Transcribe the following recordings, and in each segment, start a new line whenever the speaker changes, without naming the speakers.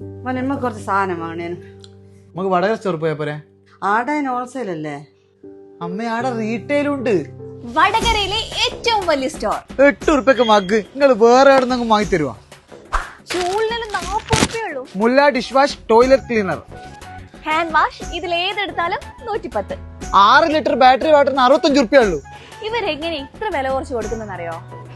മോനെ കുറച്ച് സാധനം വാങ്ങണേനു.
നമുക്ക് വടകര സ്റ്റോർ പോയാ പോരെ?
ആടെ ഹോൾസെയിൽ അല്ലേ?
അമ്മ ആടെ റീറ്റെയിൽ ഉണ്ട്
വടകരയിലെ ഏറ്റവും വലിയ സ്റ്റോർ
എട്ട് ഉറുപ്പൊക്കെ മഗ് നിങ്ങൾ വേറെ എവിടെ നിന്ന് വാങ്ങി തരുവാ മുല്ല dish wash toilet cleaner
hand wash ഇതിൽ ഏതെടുത്താലും നൂറ്റിപ്പത്ത്.
ആറ് ലിറ്റർ ബാറ്ററി വാട്ടറിന് അറുപത്തഞ്ച് ഉറുപ്പ്യ ഉള്ളൂ.
ഇവരെങ്ങനെ ഇത്ര വില കുറച്ച് കൊടുക്കുന്നറിയോ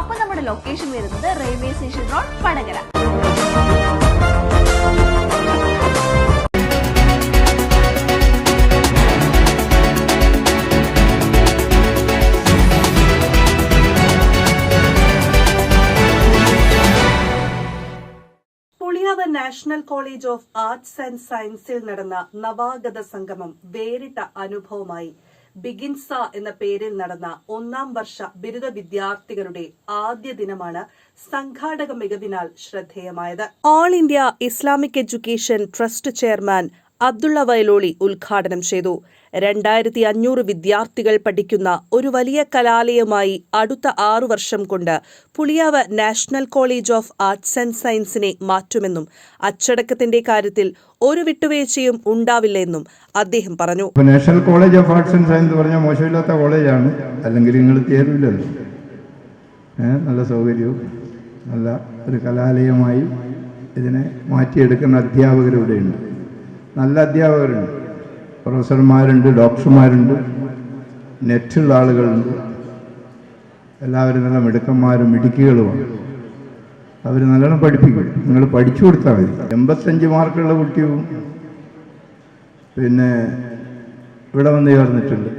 അപ്പൊ നമ്മുടെ ലൊക്കേഷൻ വരുന്നത് railway station road Vadakara.
National college of arts and സയൻസിൽ നടന്ന നവാഗത സംഗമം വേറിട്ട അനുഭവമായി. ബിഗിൻസ എന്ന പേരിൽ നടന്ന ഒന്നാം വർഷ ബിരുദ വിദ്യാർത്ഥികളുടെ ആദ്യ ദിനമാണ് സംഘാടക മികവിനാൽ ശ്രദ്ധേയമായത്. All India Islamic education trust chairman Abdulla Vayaloli ഉദ്ഘാടനം ചെയ്തു. രണ്ടായിരത്തി അഞ്ഞൂറ് വിദ്യാർത്ഥികൾ പഠിക്കുന്ന ഒരു വലിയ കലാലയമായി അടുത്ത ആറു വർഷം കൊണ്ട് Puliyav national college of arts and സയൻസിനെ മാറ്റുമെന്നും അച്ചടക്കത്തിന്റെ കാര്യത്തിൽ ഒരു വിട്ടുവീഴ്ചയും ഉണ്ടാവില്ലെന്നും അദ്ദേഹം പറഞ്ഞു.
National college of arts and science പറഞ്ഞാൽ മോശമില്ലാത്ത കോളേജാണ്. അല്ലെങ്കിൽ നിങ്ങൾ നല്ല സൗകര്യവും നല്ല ഒരു കലാലയമായി ഇതിനെ മാറ്റിയെടുക്കുന്ന അധ്യാപകരിവിടെയുണ്ട് നല്ല അധ്യാപകരുണ്ട്. പ്രൊഫസർമാരുണ്ട് ഡോക്ടർമാരുണ്ട് നെറ്റുള്ള ആളുകളുണ്ട്. എല്ലാവരും നല്ല മിടുക്കന്മാരും മിടുക്കികളുമാണ്. അവർ നല്ലോണം പഠിപ്പിക്കും. നിങ്ങൾ പഠിച്ചു കൊടുത്താൽ മതി. എൺപത്തഞ്ച് മാർക്കുള്ള കുട്ടിയും പിന്നെ ഇവിടെ വന്ന് ചേർന്നിട്ടുണ്ട്.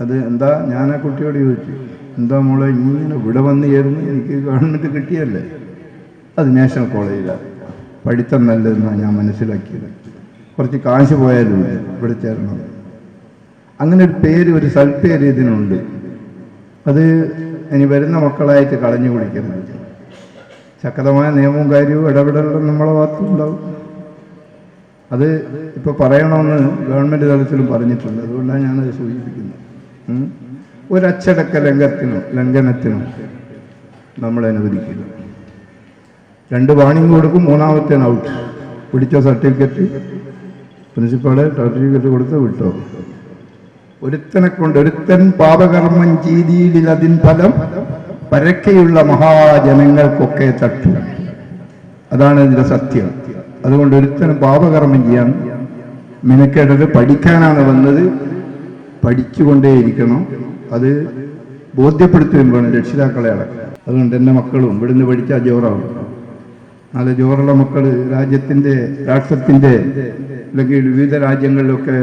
അത് എന്താ ഞാൻ ആ കുട്ടിയോട് ചോദിച്ചു? എന്താ മോളെ ഇങ്ങനെ ഇവിടെ വന്ന് ചേർന്ന് എനിക്ക് ഗവൺമെന്റ് കിട്ടിയല്ലേ? അത് നാഷണൽ കോളേജിലാണ്. പഠിത്തം നല്ലതെന്നാണ് ഞാൻ മനസ്സിലാക്കിയത്. കുറച്ച് കാശ് പോയാലും ഇവിടെ ചേർന്നത് അങ്ങനെ ഒരു പേര് ഒരു സൽപ്പേര് ഇതിനുണ്ട്. അത് ഇനി വരുന്ന മക്കളായിട്ട് കളഞ്ഞു കുടിക്കരുത് ശക്തമായ നിയമവും കാര്യവും ഇടപെടലും നമ്മളെ ഭാഗത്തുണ്ടാവും അത് ഇപ്പോൾ പറയണമെന്ന് ഗവൺമെന്റ് തലത്തിലും പറഞ്ഞിട്ടുണ്ട്. അതുകൊണ്ടാണ് ഞാനത് സൂചിപ്പിക്കുന്നത്. ഒരച്ചടക്ക ലംഘത്തിനും ലംഘനത്തിനും നമ്മൾ അനുവദിക്കില്ല. രണ്ട് കൊടുക്കും മൂന്നാമത്തെ ഔട്ട് പിടിച്ച സർട്ടിഫിക്കറ്റ് പ്രിൻസിപ്പാളെ സർട്ടിഫിക്കറ്റ് കൊടുത്ത് വിട്ടോ? ഒരുത്തനെ കൊണ്ട് ഒരുത്തൻ പാപകർമ്മം ചെയ്തിയിൽ അതിൻ ഫലം പരക്കെയുള്ള മഹാജനങ്ങൾക്കൊക്കെ തട്ടു. അതാണ് ഇതിന്റെ സത്യം. അതുകൊണ്ട് ഒരുത്തനും പാപകർമ്മം ചെയ്യാൻ മിനക്കേണ്ടത് പഠിക്കാനാണ് വന്നത്. പഠിച്ചുകൊണ്ടേയിരിക്കണം. അത് ബോധ്യപ്പെടുത്തുകയും വേണം രക്ഷിതാക്കളെ അടക്കം. അതുകൊണ്ട് എന്റെ മക്കളും ഇവിടുന്ന് പഠിച്ചാൽ ജോറാവും. നല്ല ജോറുള്ള മക്കൾ രാജ്യത്തിന്റെ രാഷ്ട്രത്തിന്റെ അല്ലെങ്കിൽ വിവിധ രാജ്യങ്ങളിലൊക്കെ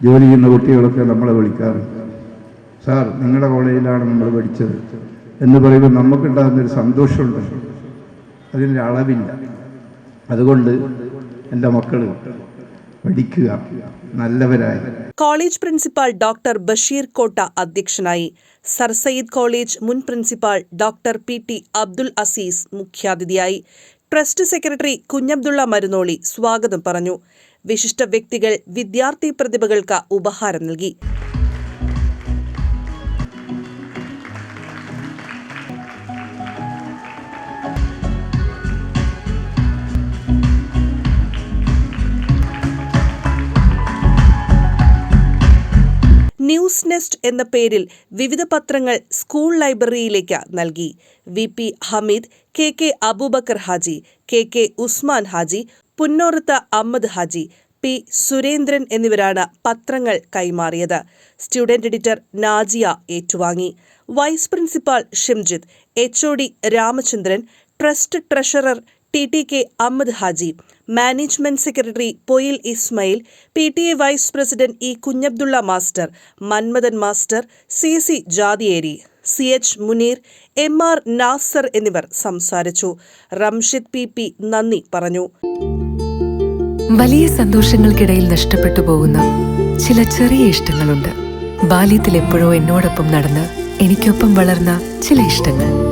ജോലി ചെയ്യുന്ന കുട്ടികളൊക്കെ നമ്മളെ വിളിക്കാറുണ്ട് സാർ നിങ്ങളുടെ കോളേജിലാണ് നമ്മൾ പഠിച്ചത്. എന്ന് പറയുമ്പോൾ നമുക്കുണ്ടാകുന്നൊരു സന്തോഷമുണ്ട്. അതിന്റെ അളവില്ല അതുകൊണ്ട് എന്റെ മക്കൾ പഠിക്കുക. നല്ലവരായി.
College principal doctor Basheer Kotta അധ്യക്ഷനായി. സർ സയ്യിദ് കോളേജ് മുൻ principal doctor P T Abdul Azeez മുഖ്യാതിഥിയായി. ട്രസ്റ്റ് സെക്രട്ടറി കുഞ്ഞബ്ദുള്ള മരുന്നോളി സ്വാഗതം പറഞ്ഞു. വിശിഷ്ട വ്യക്തികൾ വിദ്യാർത്ഥി പ്രതിഭകൾക്ക് ഉപഹാരം നൽകി. നെസ്റ്റ് എന്ന പേരിൽ വിവിധ പത്രങ്ങൾ സ്കൂൾ ലൈബ്രറിയിലേക്ക് നൽകി. V P Hameed K K Aboobacker Haji K K Usman Haji Punnorath Ahammed Haji P Surendran എന്നിവരാണ് പത്രങ്ങൾ കൈമാറിയത്. സ്റ്റുഡന്റ് എഡിറ്റർ നാജിയ ഏറ്റുവാങ്ങി. Vice principal Shimjith H O D Ramachandran trust treasurer T T K Ahammed Haji management secretary Poyil Ismail P T A vice president E Kunhabdulla master Manmadan master C C Jathiyeri C H Muneer M R Nasar എന്നിവർ സംസാരിച്ചു. Ramshid P P നന്ദി പറഞ്ഞു.
വലിയ സന്തോഷങ്ങൾക്കിടയിൽ നഷ്ടപ്പെട്ടു പോകുന്ന ചില ചെറിയ ഇഷ്ടങ്ങളുണ്ട്. ബാല്യത്തിൽ എപ്പോഴോ എന്നോടൊപ്പം നടന്ന് എനിക്കൊപ്പം വളർന്ന ചില ഇഷ്ടങ്ങൾ.